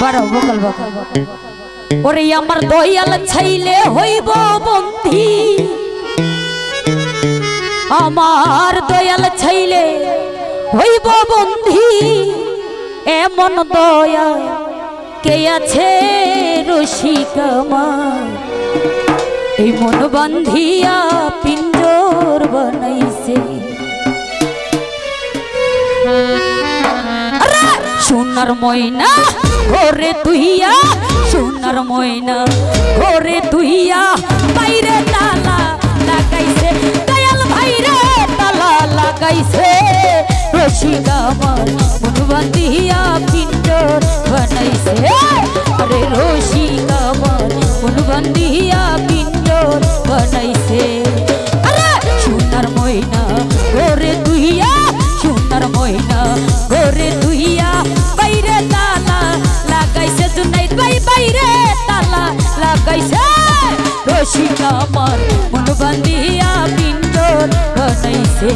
বারো বকল বকল ওরে আমার দয়াল ছাইলে হইব বন্দি। আমার দয়াল ছাইলে হইব বন্ধি এমন দয়া কে আছে রসিকামা এই মন বান্ধিয়া পিঞ্জর বানাইছে। সোনার ময়না, ঘরে তুইয়া, সোনার ময়না, ঘরে তুইয়া। বাইরে তালা লাগাইছে, দয়াল ভাইরে তালা লাগাইছে। রসিক আমার মন বান্ধিয়া পিণ্ড বানাইছে। আরে রসিক গাইছে রসিক আমার মন বান্ধিয়া পিণ্ডর বানাইছে।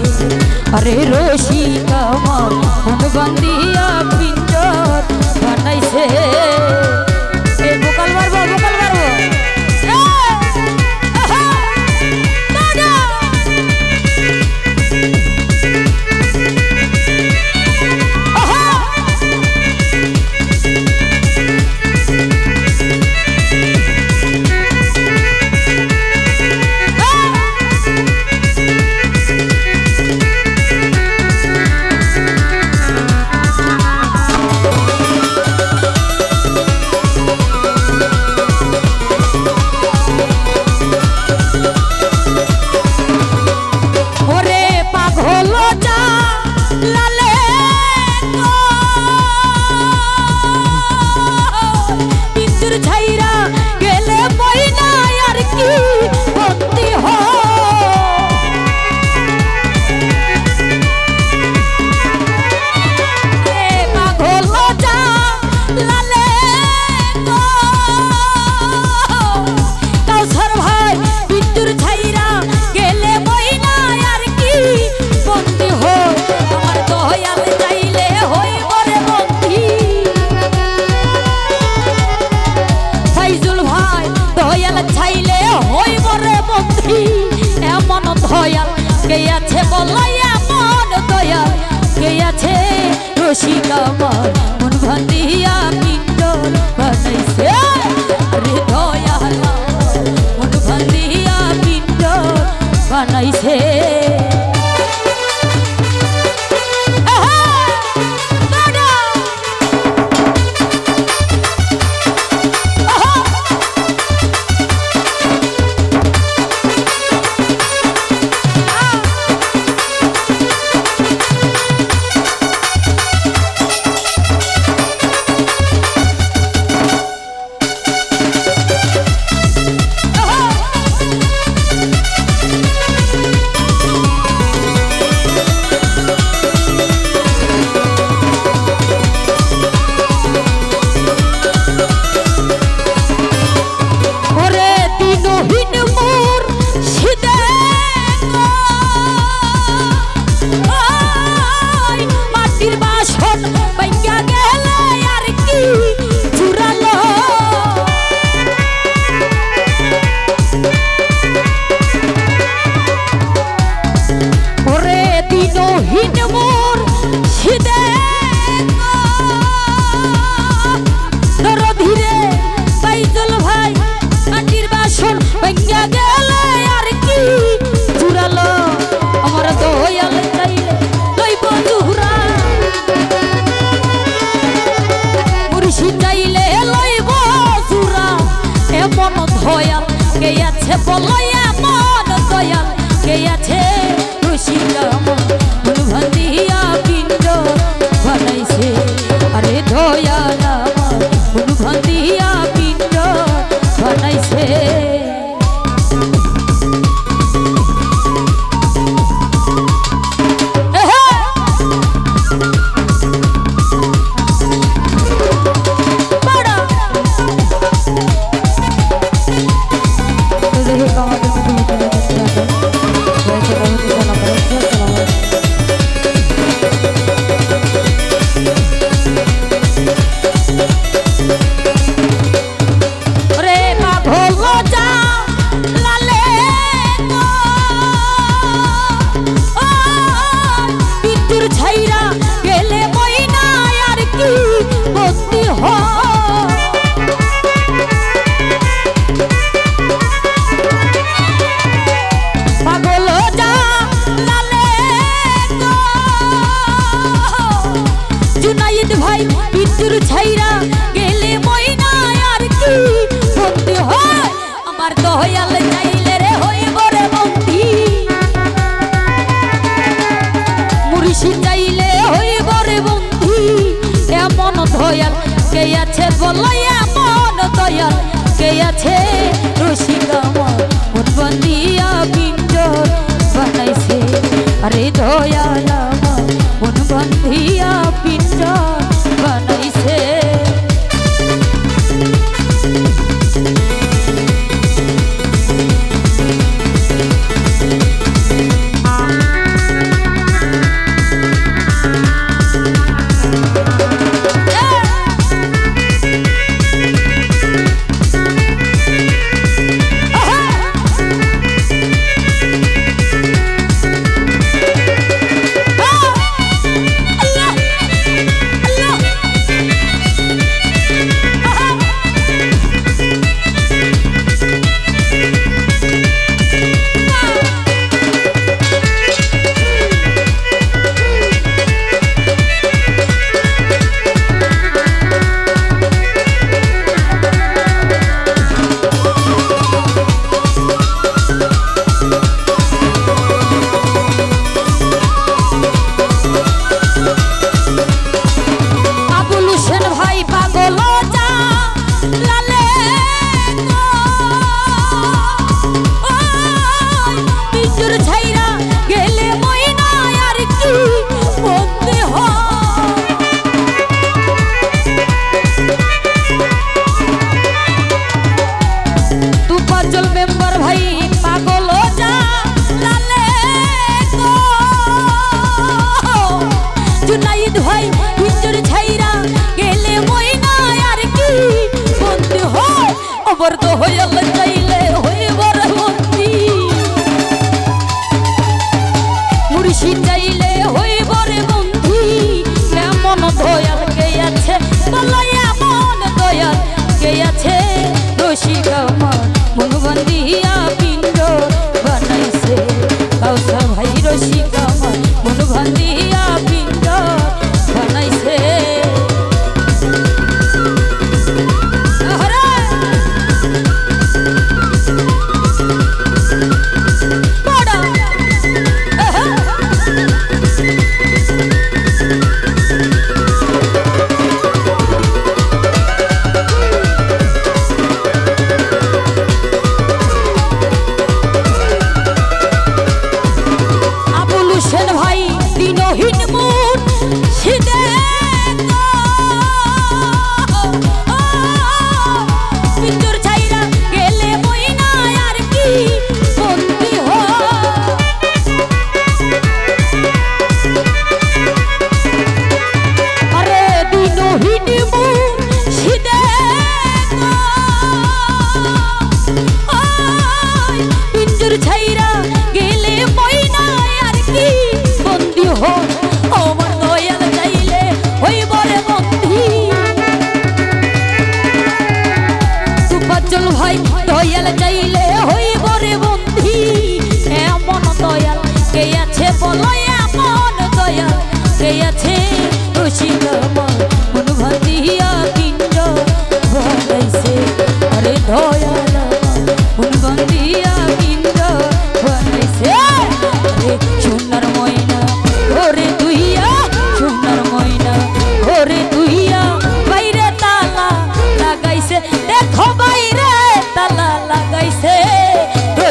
আরে রসিক আমার মন বান্ধিয়া পিণ্ডর বানাইছে। খুশি রমা দয়াল বন্ধু, এমন দয়াল কে আছে বলো এমন দয়াল কে আছে? রসিকামন বন্দিয়া পিঞ্জর বানাইছে। আরে দয়াল মন বন্ধিয়া পিঞ্জর হইয়াল